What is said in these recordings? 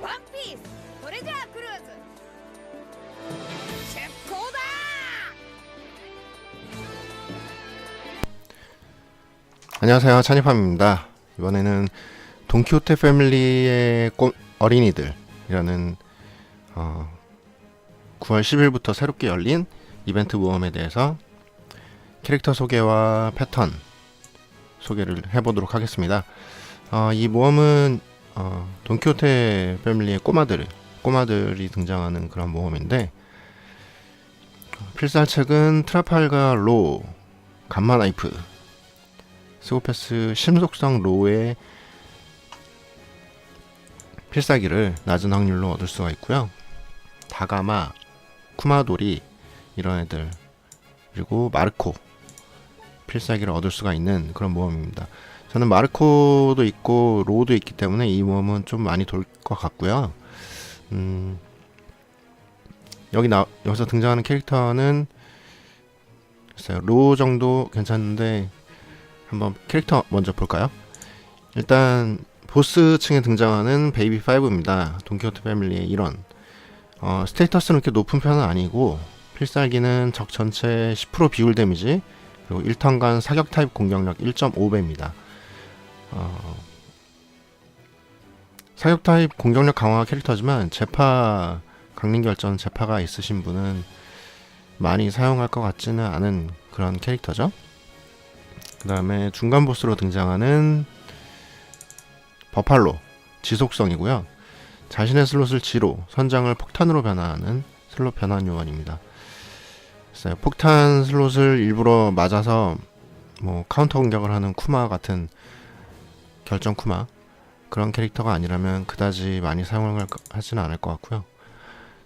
ワンピースそれじゃあクルーズ出航だ 안녕하세요. 찬이팜입니다. 이번에는 돈키호테 패밀리의 꽃 어린이들이라는 어, 9월 10일부터 새롭게 열린 이벤트 모험에 대해서 캐릭터 소개와 패턴 소개를 해보도록 하겠습니다. 어, 이 모험은 어, 돈키호테 패밀리의 꼬마들 꼬마들이 등장하는 그런 모험인데 필살책은 트라팔가 로 감마 나이프 스고패스 심속성 로의 필살기를 낮은 확률로 얻을 수가 있고요. 다가마, 쿠마도리 이런 애들 그리고 마르코 필살기를 얻을 수가 있는 그런 모험입니다. 저는 마르코도 있고 로도 있기 때문에 이 모험은 좀 많이 돌 것 같고요. 음, 여기 나 여기서 등장하는 캐릭터는 글쎄요, 로 정도 괜찮은데 한번 캐릭터 먼저 볼까요? 일단 보스층에 등장하는 베이비 5입니다. 돈키호테 패밀리의 일원. 어, 스테이터스는 그렇게 높은 편은 아니고 필살기는 적 전체 10% 비율 데미지 그리고 1턴간 사격 타입 공격력 1.5배입니다. 어, 사격 타입 공격력 강화 캐릭터지만 제파 강림 결전 제파가 있으신 분은 많이 사용할 것 같지는 않은 그런 캐릭터죠. 그 다음에 중간 보스로 등장하는 버팔로 지속성이고요. 자신의 슬롯을 지로, 선장을 폭탄으로 변화하는 슬롯 변환 요원입니다. 폭탄 슬롯을 일부러 맞아서 뭐 카운터 공격을 하는 쿠마 같은 결정 쿠마 그런 캐릭터가 아니라면 그다지 많이 사용을 하지는 않을 것 같고요.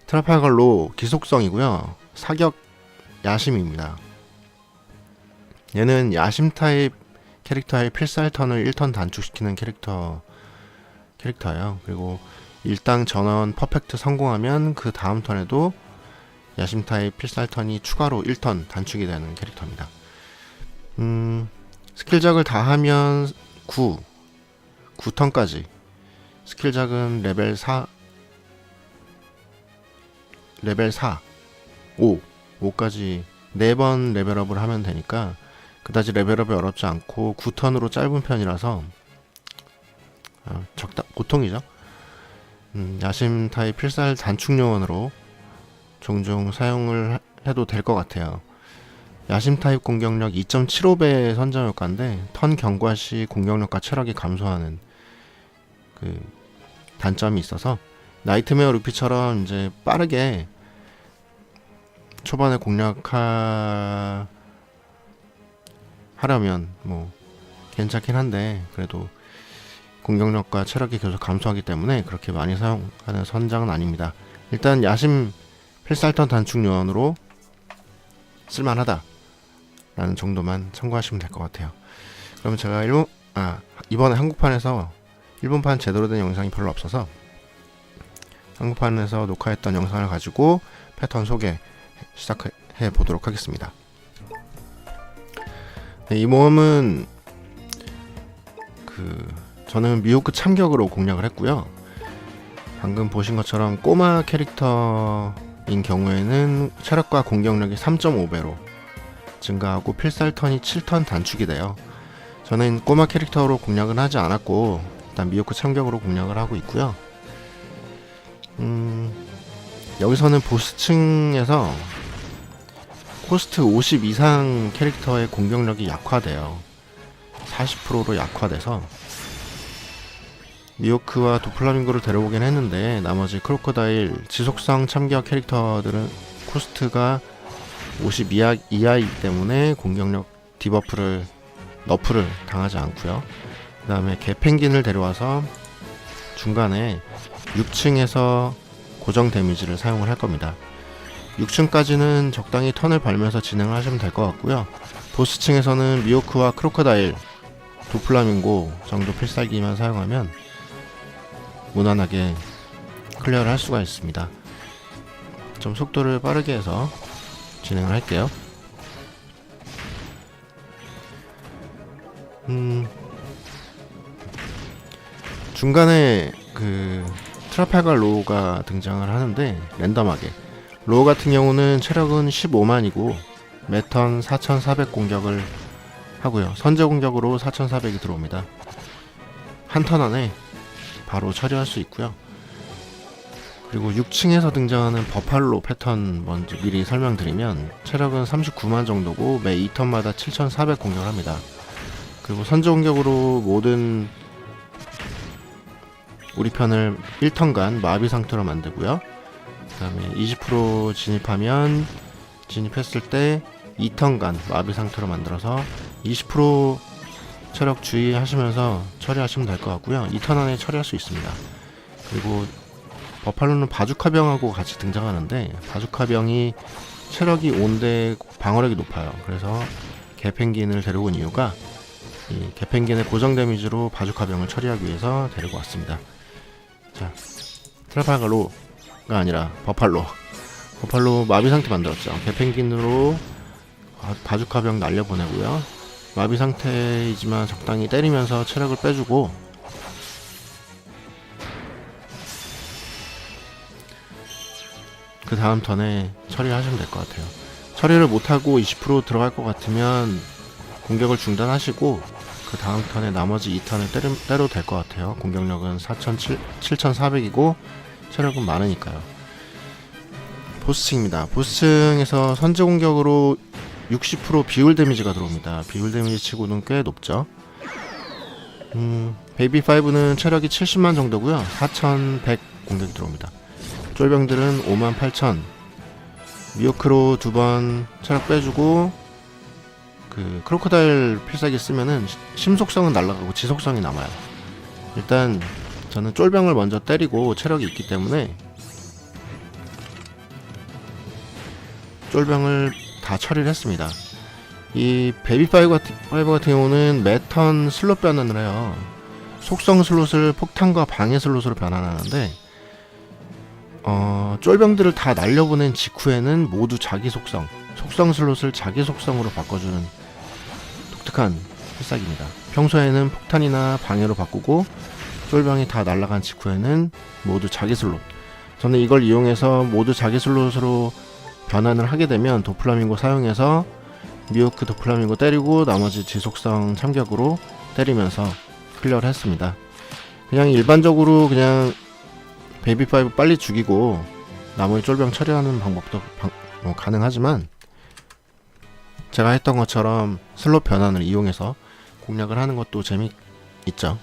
트라팔걸로 기속성이고요. 사격 야심입니다. 얘는 야심 타입 캐릭터의 필살 턴을 1턴 단축시키는 캐릭터 캐릭터예요. 그리고 일당 전원 퍼펙트 성공하면 그 다음 턴에도 야심 타입 필살 턴이 추가로 1턴 단축이 되는 캐릭터입니다. 음, 스킬작을 다 하면 9 9턴까지 스킬 작은 레벨 4 레벨 4 5 5까지 4번 레벨업을 하면 되니까 그다지 레벨업이 어렵지 않고 9턴으로 짧은 편이라서 어, 적다 보통이죠. 음, 야심 타입 필살 단축 요원으로 종종 사용을 하- 해도 될 것 같아요. 야심 타입 공격력 2.75배 선정 효과인데 턴 경과 시 공격력과 체력이 감소하는 그 단점이 있어서 나이트메어 루피처럼 이제 빠르게 초반에 공략하 하려면 뭐 괜찮긴 한데 그래도 공격력과 체력이 계속 감소하기 때문에 그렇게 많이 사용하는 선장은 아닙니다. 일단 야심 필살턴 단축 요원으로 쓸만하다 라는 정도만 참고하시면 될 것 같아요. 그럼 제가 일본 아 이번에 한국판에서 일본판 제대로 된 영상이 별로 없어서 한국판에서 녹화했던 영상을 가지고 패턴 소개 시작해 보도록 하겠습니다. 네, 이 모험은 그 저는 미호크 참격으로 공략을 했고요. 방금 보신 것처럼 꼬마 캐릭터인 경우에는 체력과 공격력이 3.5배로 증가하고 필살 턴이 7턴 단축이 돼요. 저는 꼬마 캐릭터로 공략은 하지 않았고 일단 미호크 참격으로 공략을 하고 있고요. 음, 여기서는 보스층에서 코스트 50 이상 캐릭터의 공격력이 약화돼요. 40%로 약화돼서 미호크와 도플라밍고를 데려오긴 했는데 나머지 크로커다일 지속성 참격 캐릭터들은 코스트가 50 이하, 이하이기 때문에 공격력 디버프를 너프를 당하지 않고요. 그 다음에 개펭귄을 데려와서 중간에 6층에서 고정 데미지를 사용을 할 겁니다. 6층까지는 적당히 턴을 밟으면서 진행을 하시면 될 것 같고요. 보스층에서는 미호크와 크로커다일, 도플라밍고 정도 필살기만 사용하면 무난하게 클리어를 할 수가 있습니다. 좀 속도를 빠르게 해서 진행을 할게요. 음, 중간에 그 트라팔과 로우가 등장을 하는데 랜덤하게 로우 같은 경우는 체력은 15만이고 매턴 4400 공격을 하고요. 선제 공격으로 4400이 들어옵니다. 한 턴 안에 바로 처리할 수 있고요. 그리고 6층에서 등장하는 버팔로 패턴 먼저 미리 설명드리면 체력은 39만 정도고 매 2턴마다 7400 공격을 합니다. 그리고 선제 공격으로 모든 우리 편을 1턴간 마비 상태로 만들고요. 그 다음에 20% 진입하면 진입했을 때 2턴간 마비 상태로 만들어서 20% 체력 주의하시면서 처리하시면 될 것 같고요. 2턴 안에 처리할 수 있습니다. 그리고 버팔로는 바주카병하고 같이 등장하는데 바주카병이 체력이 5인데 방어력이 높아요. 그래서 개펭귄을 데리고 온 이유가 이 개펭귄의 고정 데미지로 바주카병을 처리하기 위해서 데리고 왔습니다. 자, 트라팔가로가 아니라 버팔로. 버팔로 마비 상태 만들었죠. 개펭귄으로 바- 바주카병 날려보내고요. 마비 상태이지만 적당히 때리면서 체력을 빼주고 그 다음 턴에 처리하시면 될 것 같아요. 처리를 못하고 20% 들어갈 것 같으면 공격을 중단하시고 그 다음 턴에 나머지 2턴을 때려, 때려도 될 것 같아요. 공격력은 7,400이고 체력은 많으니까요. 보스층입니다. 보스층에서 선제 공격으로 60% 비율 데미지가 들어옵니다. 비율 데미지 치고는 꽤 높죠. 음, 베이비 5는 체력이 70만 정도고요. 4,100 공격이 들어옵니다. 쫄병들은 5만 8천. 미오크로 두 번 체력 빼주고 그 크로코다일 필살기 쓰면은 시- 심속성은 날아가고 지속성이 남아요. 일단 저는 쫄병을 먼저 때리고 체력이 있기 때문에 쫄병을 다 처리를 했습니다. 이 베이비 파이브 같은, 파이브 같은 경우는 매턴 슬롯 변환을 해요. 속성 슬롯을 폭탄과 방해 슬롯으로 변환하는데 어, 쫄병들을 다 날려보낸 직후에는 모두 자기 속성, 속성 슬롯을 자기 속성으로 바꿔주는 독특한 필살기입니다. 평소에는 폭탄이나 방해로 바꾸고 쫄병이 다 날아간 직후에는 모두 자기 슬롯. 저는 이걸 이용해서 모두 자기 슬롯으로 변환을 하게 되면 도플라밍고 사용해서 미오크 도플라밍고 때리고 나머지 지속성 참격으로 때리면서 클리어를 했습니다. 그냥 일반적으로 그냥 베이비 파이브 빨리 죽이고 나머지 쫄병 처리하는 방법도 방- 뭐 가능하지만 제가 했던 것처럼 슬롯 변환을 이용해서 공략을 하는 것도 재미있죠.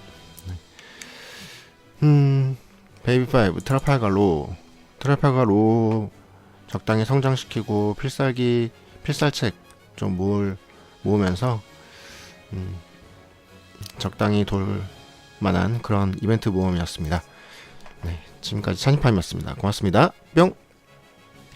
네. 음, 베이비 파이브 트라팔가 로 트라팔가 로 적당히 성장시키고 필살기 필살책 좀 모을 모으면서 음, 적당히 돌 만한 그런 이벤트 모험이었습니다. 네, 지금까지 찬이파임이었습니다. 고맙습니다. 뿅!